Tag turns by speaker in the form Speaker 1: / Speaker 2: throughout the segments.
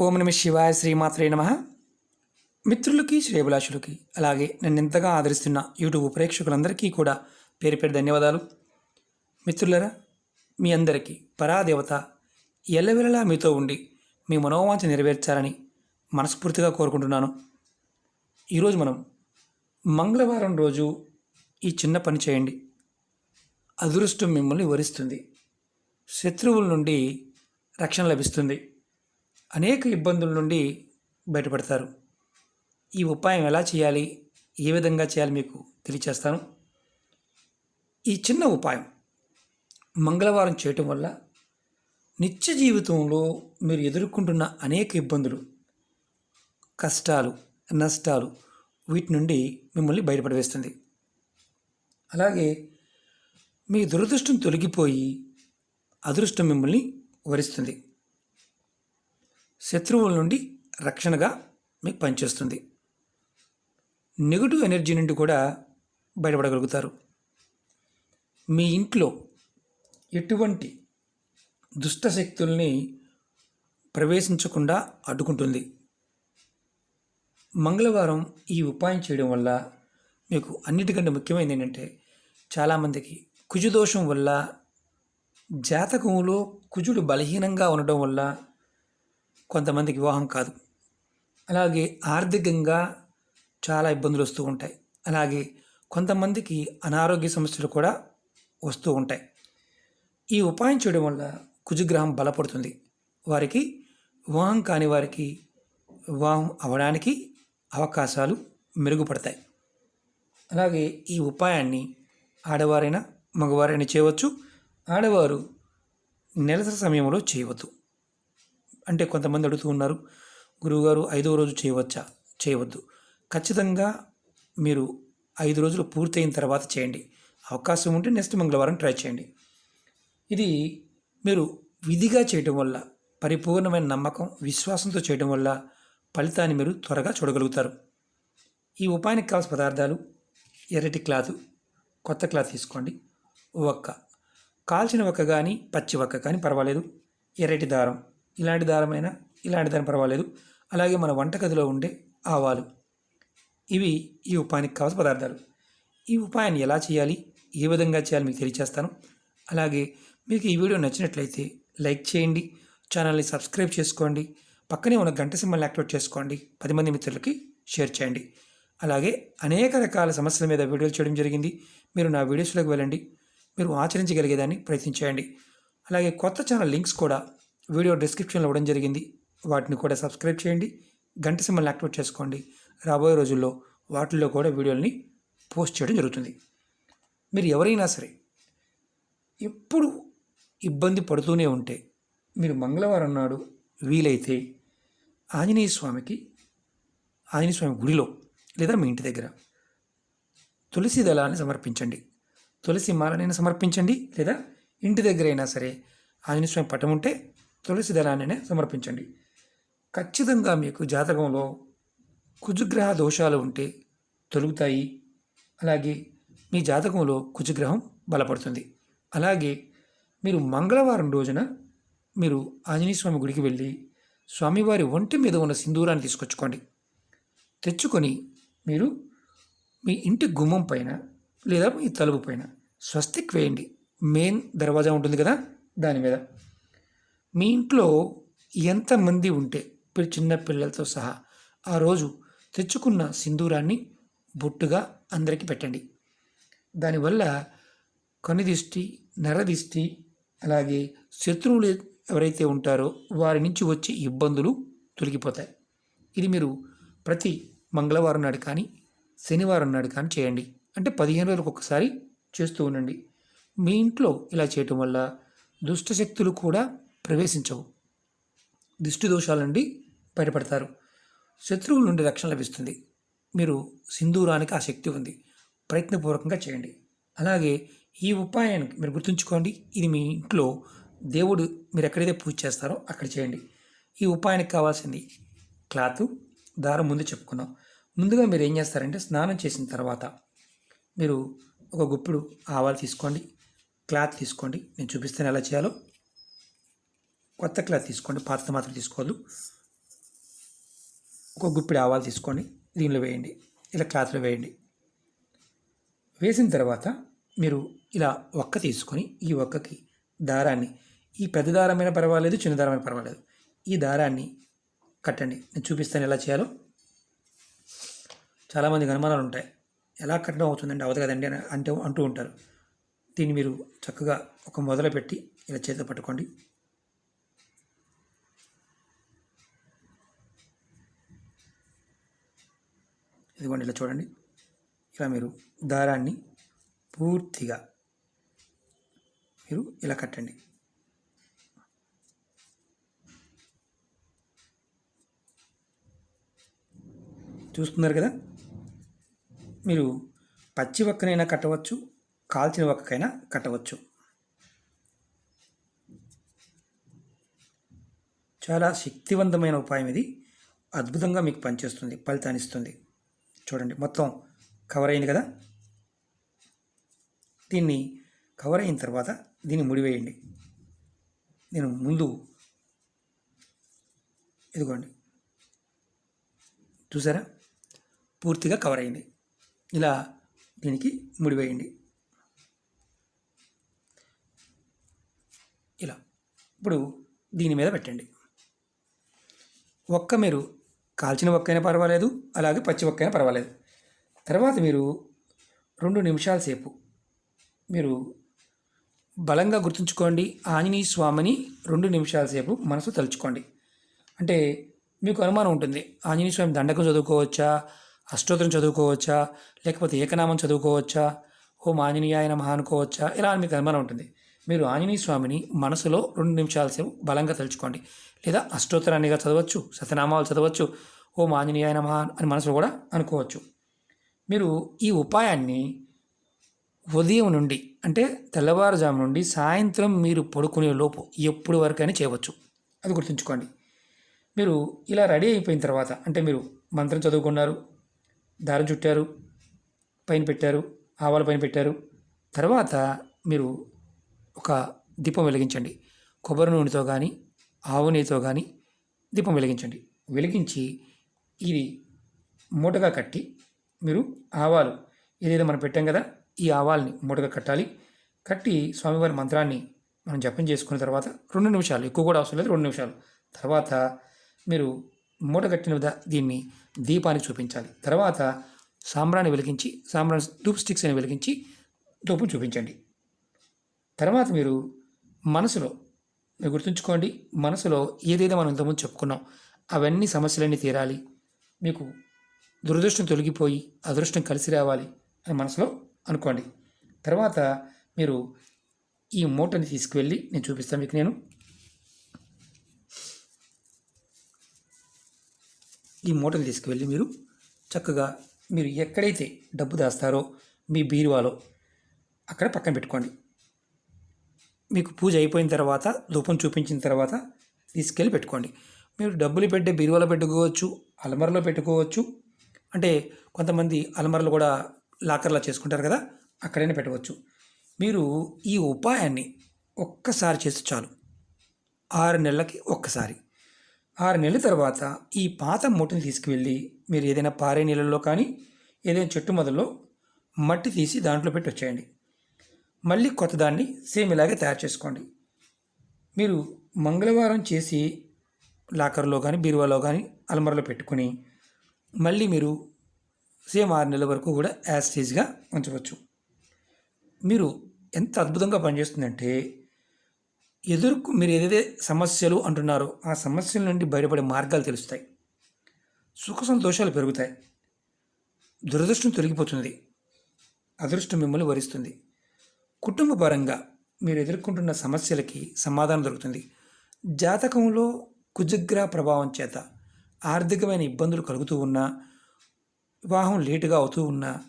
Speaker 1: ఓం నమ శివాయ శ్రీమాత్రే నమ. మిత్రులకి శ్రేభిలాషులకి అలాగే నన్ను ఎంతగా ఆదరిస్తున్న యూట్యూబ్ ప్రేక్షకులందరికీ కూడా పేరు పేరు ధన్యవాదాలు. మిత్రులరా మీ అందరికీ పరాదేవత ఎల్లవెలలా మీతో ఉండి మీ మనోవాంఛ నెరవేర్చాలని మనస్ఫూర్తిగా కోరుకుంటున్నాను. ఈరోజు మనం మంగళవారం రోజు ఈ చిన్న పని చేయండి. అదృష్టం మిమ్మల్ని వరిస్తుంది. శత్రువుల నుండి రక్షణ లభిస్తుంది. అనేక ఇబ్బందుల నుండి బయటపడతారు. ఈ ఉపాయం ఎలా చేయాలి? ఏ విధంగా చేయాలి మీకు తెలియచేస్తాను. ఈ చిన్న ఉపాయం మంగళవారం చేయటం వల్ల నిత్య జీవితంలో మీరు ఎదుర్కొంటున్న అనేక ఇబ్బందులు కష్టాలు నష్టాలు వీటి నుండి మిమ్మల్ని బయటపడవేస్తుంది. అలాగే మీ దురదృష్టం తొలగిపోయి అదృష్టం మిమ్మల్ని వరిస్తుంది. శత్రువుల నుండి రక్షణగా మీకు పనిచేస్తుంది. నెగిటివ్ ఎనర్జీ నుండి కూడా బయటపడగలుగుతారు. మీ ఇంట్లో ఎటువంటి దుష్ట శక్తుల్ని ప్రవేశించకుండా అడ్డుకుంటుంది. మంగళవారం ఈ ఉపాయం చేయడం వల్ల మీకు అన్నిటికంటే ముఖ్యమైనది ఏంటంటే చాలామందికి కుజుదోషం వల్ల జాతకంలో కుజుడు బలహీనంగా ఉండడం వల్ల కొంతమందికి వివాహం కాదు. అలాగే ఆర్థికంగా చాలా ఇబ్బందులు వస్తూ ఉంటాయి. అలాగే కొంతమందికి అనారోగ్య సమస్యలు కూడా వస్తూ ఉంటాయి. ఈ ఉపాయం చేయడం వల్ల కుజగ్రహం బలపడుతుంది. వారికి వివాహం కాని వారికి వివాహం అవడానికి అవకాశాలు మెరుగుపడతాయి. అలాగే ఈ ఉపాయాన్ని ఆడవారైనా మగవారైనా చేయవచ్చు. ఆడవారు నెలసరి సమయంలో చేయవద్దు. అంటే కొంతమంది అడుగుతూ ఉన్నారు గురువుగారు ఐదవ రోజు చేయవచ్చా? చేయవద్దు. ఖచ్చితంగా మీరు ఐదు రోజులు పూర్తయిన తర్వాత చేయండి. అవకాశం ఉంటే నెక్స్ట్ మంగళవారం ట్రై చేయండి. ఇది మీరు విధిగా చేయటం వల్ల పరిపూర్ణమైన నమ్మకం విశ్వాసంతో చేయడం వల్ల ఫలితాన్ని మీరు త్వరగా చూడగలుగుతారు. ఈ ఉపాయానికి కావాల్సిన పదార్థాలు ఎర్రటి క్లాత్ కొత్త క్లాత్ తీసుకోండి. ఒక్క. కాల్చిన ఒక్క కానీ పచ్చి ఒక్క కానీ పర్వాలేదు. ఎర్రటి దారం. ఇలాంటి దారమైనా ఇలాంటి దారం పర్వాలేదు. అలాగే మన వంటగదిలో ఉండే ఆవాలు. ఇవి ఈ ఉపాయానికి కావాల్సిన పదార్థాలు. ఈ ఉపాయాన్ని ఎలా చేయాలి? ఏ విధంగా చేయాలి? మీకు తెలియచేస్తాను. అలాగే మీకు ఈ వీడియో నచ్చినట్లయితే లైక్ చేయండి. ఛానల్ని సబ్స్క్రైబ్ చేసుకోండి. పక్కనే ఉన్న గంట సింబల్ని యాక్టివేట్ చేసుకోండి. పది మంది మిత్రులకి షేర్ చేయండి. అలాగే అనేక రకాల సమస్యల మీద వీడియోలు చేయడం జరిగింది. మీరు నా వీడియోస్లోకి వెళ్ళండి. మీరు ఆచరించగలిగేదాన్ని ప్రయత్నించేయండి. అలాగే కొత్త ఛానల్ లింక్స్ కూడా వీడియో డిస్క్రిప్షన్లో ఇవ్వడం జరిగింది. వాటిని కూడా సబ్స్క్రైబ్ చేయండి. గంట సింబల్ని యాక్టివేట్ చేసుకోండి. రాబోయే రోజుల్లో వాటిల్లో కూడా వీడియోల్ని పోస్ట్ చేయడం జరుగుతుంది. మీరు ఎవరైనా సరే ఎప్పుడు ఇబ్బంది పడుతూనే ఉంటే మీరు మంగళవారం నాడు వీలైతే ఆంజనేయ స్వామికి ఆంజనేయ స్వామి గుడిలో లేదా మీ ఇంటి దగ్గర తులసి దళాన్ని సమర్పించండి. తులసి మాలనైనా సమర్పించండి. లేదా ఇంటి దగ్గర అయినా సరే ఆంజనేయ స్వామి పటం ఉంటే తులసి దళాన్ని సమర్పించండి. ఖచ్చితంగా మీకు జాతకంలో కుజుగ్రహ దోషాలు ఉంటే తొలుగుతాయి. అలాగే మీ జాతకంలో కుజగ్రహం బలపడుతుంది. అలాగే మీరు మంగళవారం రోజున మీరు ఆంజనేయ స్వామి గుడికి వెళ్ళి స్వామివారి ఒంటి మీద ఉన్న సింధూరాన్ని తీసుకొచ్చుకోండి. తెచ్చుకొని మీరు మీ ఇంటి గుమ్మం పైన లేదా మీ తలుపు పైన స్వస్తిక్ వేయండి. మెయిన్ దర్వాజా ఉంటుంది కదా దాని మీద. మీ ఇంట్లో ఎంతమంది ఉంటే ఇప్పుడు చిన్న పిల్లలతో సహా ఆ రోజు తెచ్చుకున్న సింధూరాన్ని బొట్టుగా అందరికీ పెట్టండి. దానివల్ల కనుదిష్టి నరదిష్టి అలాగే శత్రువులు ఎవరైతే ఉంటారో వారి నుంచి వచ్చే ఇబ్బందులు తొలగిపోతాయి. ఇది మీరు ప్రతి మంగళవారం నాడు కానీ శనివారం నాడు కానీ చేయండి. అంటే పదిహేను రోజులకు ఒకసారి చేస్తూ ఉండండి. మీ ఇంట్లో ఇలా చేయటం వల్ల దుష్టశక్తులు కూడా ప్రవేశించవు. దిష్టి దోషాల నుండి బయటపడతారు. శత్రువుల నుండి రక్షణ లభిస్తుంది. మీరు సింధూరానికి ఆ శక్తి ఉంది. ప్రయత్నపూర్వకంగా చేయండి. అలాగే ఈ ఉపాయానికి మీరు గుర్తుంచుకోండి. ఇది మీ ఇంట్లో దేవుడు మీరు ఎక్కడైతే పూజ చేస్తారో అక్కడ చేయండి. ఈ ఉపాయానికి కావాల్సింది క్లాత్ దారం ముందు చెప్పుకున్నాం. ముందుగా మీరు ఏం చేస్తారంటే స్నానం చేసిన తర్వాత మీరు ఒక గుప్పుడు ఆవాలు తీసుకోండి. క్లాత్ తీసుకోండి. నేను చూపిస్తాను ఎలా చేయాలో. కొత్త క్లాత్ తీసుకోండి పాత్ర మాత్రం తీసుకోవద్దు. ఒక గుప్పిడి ఆవాలు తీసుకోండి దీనిలో వేయండి ఇలా క్లాత్లో వేయండి. వేసిన తర్వాత మీరు ఇలా ఒక్క తీసుకొని ఈ ఒక్కకి దారాన్ని ఈ పెద్ద దారమైన పర్వాలేదు చిన్న దారమైన పర్వాలేదు ఈ దారాన్ని కట్టండి. నేను చూపిస్తాను ఎలా చేయాలో. చాలామంది అనుమానాలు ఉంటాయి. ఎలా కట్టడం అవుతుందండి అవదు కదండి అని అంటే అంటూ ఉంటారు. దీన్ని మీరు చక్కగా ఒక మొదలు పెట్టి ఇలా చేతిలో పట్టుకోండి. ఇదిగోండి ఇలా చూడండి. ఇలా మీరు దారాన్ని పూర్తిగా మీరు ఇలా కట్టండి. చూస్తున్నారు కదా? మీరు పచ్చి వక్కనైనా కట్టవచ్చు కాల్చిన వక్కకైనా కట్టవచ్చు. చాలా శక్తివంతమైన ఉపాయం ఇది. అద్భుతంగా మీకు పనిచేస్తుంది ఫలితాన్నిస్తుంది చూడండి మొత్తం కవర్ అయింది కదా? దీన్ని కవర్ అయిన తర్వాత దీన్ని ముడివేయండి. నేను ముందు ఇదిగోండి. చూసారా? పూర్తిగా కవర్ అయింది. ఇలా దీనికి ముడివేయండి. ఇలా. ఇప్పుడు దీని మీద పెట్టండి. ఒక్క మీరు కాల్చిన ఒక్కైనా పర్వాలేదు అలాగే పచ్చి ఒక్కైనా పర్వాలేదు. తర్వాత మీరు రెండు నిమిషాల సేపు మీరు బలంగా గుర్తుంచుకోండి ఆంజనేయ స్వామిని రెండు నిమిషాల సేపు మనసు తలుచుకోండి. అంటే మీకు అనుమానం ఉంటుంది ఆంజనేయ స్వామి దండకం చదువుకోవచ్చా అష్టోత్తరం చదువుకోవచ్చా లేకపోతే ఏకనామం చదువుకోవచ్చా ఓం ఆంజనేయ మహా అనుకోవచ్చా ఇలా అని మీకు అనుమానం ఉంటుంది. మీరు ఆంజనేయ స్వామిని మనసులో రెండు నిమిషాల సేపు బలంగా తలుచుకోండి. లేదా అష్టోత్తరాన్నిగా చదవచ్చు సతనామాలు చదవచ్చు ఓం ఆంజనేయ నమ అని మనసులో కూడా అనుకోవచ్చు. మీరు ఈ ఉపాయాన్ని ఉదయం నుండి అంటే తెల్లవారుజాము నుండి సాయంత్రం మీరు పడుకునే లోపు ఎప్పుడు వరకైనా చేయవచ్చు. అది గుర్తుంచుకోండి. మీరు ఇలా రెడీ అయిపోయిన తర్వాత అంటే మీరు మంత్రం చదువుకున్నారు దారం చుట్టారు పైన పెట్టారు ఆవాల పైన పెట్టారు తర్వాత మీరు ఒక దీపం వెలిగించండి. కొబ్బరి నూనెతో కానీ ఆవు నెయ్యితో కానీ దీపం వెలిగించండి. వెలిగించి ఇది మూటగా కట్టి మీరు ఆవాలు ఏదైతే మనం పెట్టాం కదా ఈ ఆవాల్ని మూటగా కట్టాలి. కట్టి స్వామివారి మంత్రాన్ని మనం జపం చేసుకున్న తర్వాత రెండు నిమిషాలు ఎక్కువ కూడా అవసరం లేదు రెండు నిమిషాలు. తర్వాత మీరు మూట కట్టిన విధ దీన్ని దీపానికి చూపించాలి. తర్వాత సాంబ్రాన్ని వెలిగించి సాంబ్రాన్ ధూప్ స్టిక్స్ అని వెలిగించి ధూపం చూపించండి. తర్వాత మీరు మనసులో మీరు గుర్తుంచుకోండి మనసులో ఏదైతే మనం ఇంతకుముందు చెప్పుకున్నాం. అవన్నీ సమస్యలన్నీ తీరాలి. మీకు దురదృష్టం తొలగిపోయి అదృష్టం కలిసి రావాలి అని మనసులో అనుకోండి. తర్వాత మీరు ఈ మూటని తీసుకువెళ్ళి నేను చూపిస్తాను మీకు నేను. ఈ మూటని తీసుకువెళ్ళి మీరు చక్కగా మీరు ఎక్కడైతే డబ్బు దాస్తారో మీ బీరువాలో అక్కడ పక్కన పెట్టుకోండి. మీకు పూజ అయిపోయిన తర్వాత ధూపం చూపించిన తర్వాత తీసుకెళ్ళి పెట్టుకోండి. మీరు డబ్బులు పెట్టే బీరువాలో పెట్టుకోవచ్చు అలమరలో పెట్టుకోవచ్చు. అంటే కొంతమంది అలమరలు కూడా లాకర్లా చేసుకుంటారు కదా అక్కడైనా పెట్టవచ్చు. మీరు ఈ ఉపాయాన్ని ఒక్కసారి చేస్తే చాలు. ఆరు నెలలకి ఒక్కసారి. ఆరు నెలల తర్వాత ఈ పాత మూటని తీసుకువెళ్ళి మీరు ఏదైనా పారే నీళ్ళల్లో కానీ ఏదైనా చెట్టు మొదల్లో మట్టి తీసి దాంట్లో పెట్టి వచ్చేయండి. మళ్ళీ కొత్తదాన్ని సేమ్ ఇలాగే తయారు చేసుకోండి. మీరు మంగళవారం చేసి లాకర్లో కానీ బీరువాలో కానీ అల్మరలో పెట్టుకొని మళ్ళీ మీరు సేమ్ ఆరు నెలల వరకు కూడా యాస్టేజ్గా ఉంచవచ్చు. మీరు ఎంత అద్భుతంగా పనిచేస్తుందంటే ఎదుర్కొ మీరు ఏదైతే సమస్యలు అంటున్నారో ఆ సమస్యల నుండి బయటపడే మార్గాలు తెలుస్తాయి. సుఖ సంతోషాలు పెరుగుతాయి. దురదృష్టం తొలగిపోతుంది అదృష్టం మిమ్మల్ని వరిస్తుంది. కుటుంబ పరంగా మీరు ఎదుర్కొంటున్న సమస్యలకి సమాధానం దొరుకుతుంది. జాతకంలో కుజగ్రహ ప్రభావం చేత ఆర్థికమైన ఇబ్బందులు కలుగుతూ ఉన్నా వివాహం లేటుగా అవుతూ ఉన్నా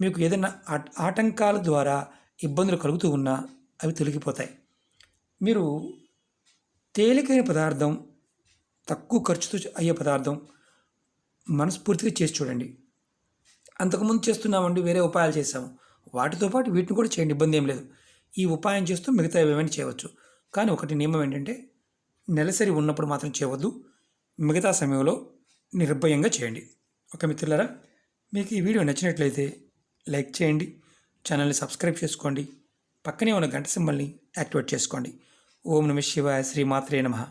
Speaker 1: మీకు ఏదైనా ఆట- ఆటంకాల ద్వారా ఇబ్బందులు కలుగుతూ ఉన్నా అవి తొలగిపోతాయి. మీరు తేలికైన పదార్థం తక్కువ ఖర్చుతో అయ్యే పదార్థం మనస్ఫూర్తిగా చేసి చూడండి. అంతకుముందు చేస్తున్నామండి వేరే ఉపాయాలు చేసాము వాటితో పాటు వీటిని కూడా చేయండి ఇబ్బంది ఏం లేదు. ఈ ఉపాయం చేస్తూ మిగతా ఏమైనా చేయవచ్చు. కానీ ఒకటి నియమం ఏంటంటే నెలసరి ఉన్నప్పుడు మాత్రం చేయవద్దు. మిగతా సమయంలో నిర్భయంగా చేయండి. ఓకే మిత్రులారా మీకు ఈ వీడియో నచ్చినట్లయితే లైక్ చేయండి ఛానల్ని సబ్స్క్రైబ్ చేసుకోండి పక్కనే ఉన్న గంట సింబల్ని యాక్టివేట్ చేసుకోండి. ఓం నమ శివాయ శ్రీమాత్రే నమః.